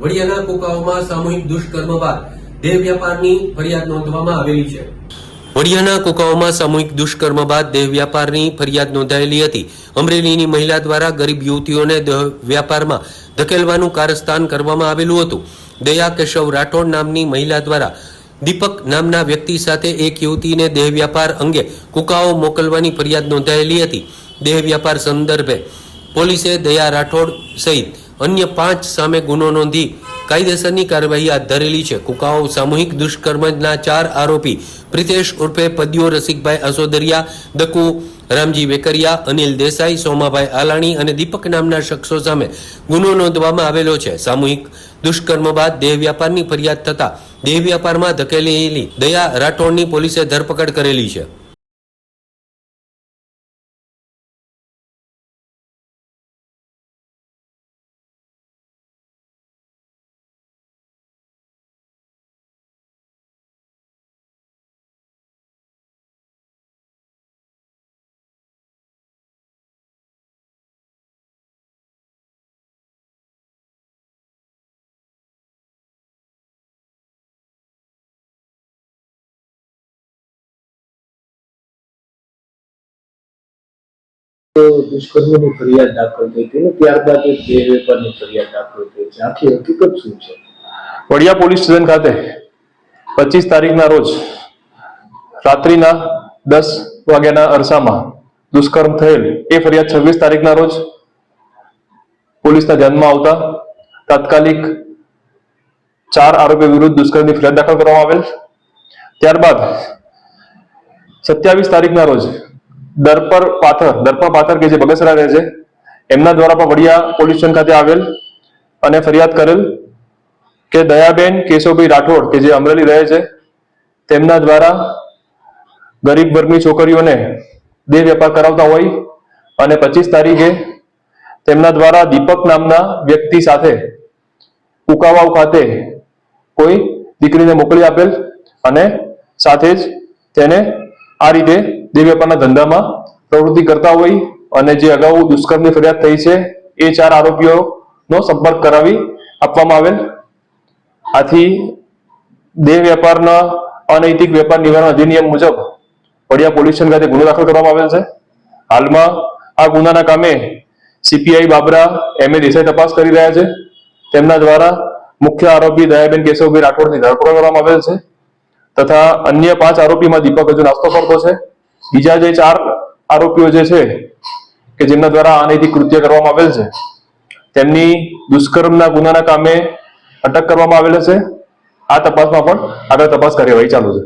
વડિયાના કુકાઓમાં સામૂહિક દુષ્કર્મ બાદ દેહ વ્યાપારની ફરિયાદ નોંધવામાં આવેલી છે. વડિયાના કુકાઓમાં સામૂહિક દુષ્કર્મ બાદ દેહ વ્યાપારની ફરિયાદ નોંધાયેલી હતી. અમરેલીની મહિલા દ્વારા ગરીબ યુવતીઓને દેહ વ્યાપારમાં ધકેલવાનું કારસ્તાન કરવામાં આવેલું હતું. દયા કેશવ રાઠોડ નામની મહિલા દ્વારા દીપક નામના વ્યક્તિ સાથે એક યુવતીને દેહ વ્યાપાર અંગે કુકાઓ મોકલવાની ફરિયાદ નોંધાયેલી હતી. દેહ વ્યાપાર સંદર્ભે પોલીસે દયા રાઠોડ સહિત અન્ય પાંચ સામે ગુનો નોંધી કાયદેસરની કાર્યવાહી હાથ ધરેલી છે. કુકાઓ, સામૂહિક દુષ્કર્મના ચાર આરોપી પ્રિતેશ ઉર્ફે પદ્યો, રસિકભાઈ અસોદરિયા, દકુ રામજી વેકરિયા, અનિલ દેસાઈ, સોમાભાઈ આલાણી અને દીપક નામના શખ્સો સામે ગુનો નોંધવામાં આવેલો છે. સામૂહિક દુષ્કર્મ બાદ દેહ વ્યાપારની ફરિયાદ થતા દેહ વ્યાપારમાં ધકેલેલી દયા રાઠોડની પોલીસે ધરપકડ કરેલી છે. દુષ્કર્મની ફરિયાદ દાખલ થઈ હતી ને ત્યારબાદ વેપારની ફરિયાદ દાખલ થઈ છે. આખી હકીકત શું છે? વડિયા પોલીસ સ્ટેશન ખાતે પચીસ તારીખના રોજ રાત્રિના દસ વાગ્યાના અરસામાં દુષ્કર્મ થયેલ. એ ફરિયાદ છવ્વીસ તારીખના રોજ પોલીસના ધ્યાનમાં આવતા તાત્કાલિક ચાર આરોપી વિરુદ્ધ દુષ્કર્મની ફરિયાદ દાખલ કરવામાં આવેલ. ત્યારબાદ સત્યાવીસ તારીખના રોજ દરપર પાથર દરપર પાથર કે જે બગસરા રહે છે, એમના દ્વારા પણ વડિયા પોલીસ સ્ટેશન ખાતે આવેલ અને ફરિયાદ કરેલ કે દયાબેન કેશવભાઈ રાઠોડ કે જે અમરેલી રહે છે, તેમના દ્વારા ગરીબ વર્ગની છોકરીઓને દેહ વેપાર કરાવતા હોય અને પચીસ તારીખે તેમના દ્વારા દીપક નામના વ્યક્તિ સાથે ઉકાવાવ ખાતે કોઈ દીકરીને મોકલી આપેલ અને સાથે જ તેને આ રીતે દેહ વેપારના ધંધામાં પ્રવૃત્તિ કરતા હોય અને જે અગાઉ દુષ્કર્મની ફરિયાદ થઈ છે, એ ચાર આરોપીઓનો સંપર્ક કરાવી આપવામાં આવેલ. આથી દેહ વેપારના અનૈતિક વેપાર નિવારણ અધિનિયમ મુજબ વડિયા પોલીસ સ્ટેશન ખાતે ગુનો દાખલ કરવામાં આવેલ છે. હાલમાં આ ગુનાના કામે સીપીઆઈ બાબરા, એમ. દેસાઈ તપાસ કરી રહ્યા છે. તેમના દ્વારા મુખ્ય આરોપી દયાબેન કેશવભાઈ રાઠોડની ધરપકડ કરવામાં આવેલ છે. તથા અન્ય પાંચ આરોપીમાં દીપક હજુ નાસ્તો કરતો છે. બીજા જે ચાર આરોપીઓ જે છે, કે જેમના દ્વારા અનૈતિક કૃત્ય કરવામાં આવેલ છે, તેમની દુષ્કર્મના ગુનાના કામે અટક કરવામાં આવેલ છે. આ તપાસમાં પણ આગળ તપાસ કાર્યવાહી ચાલુ છે.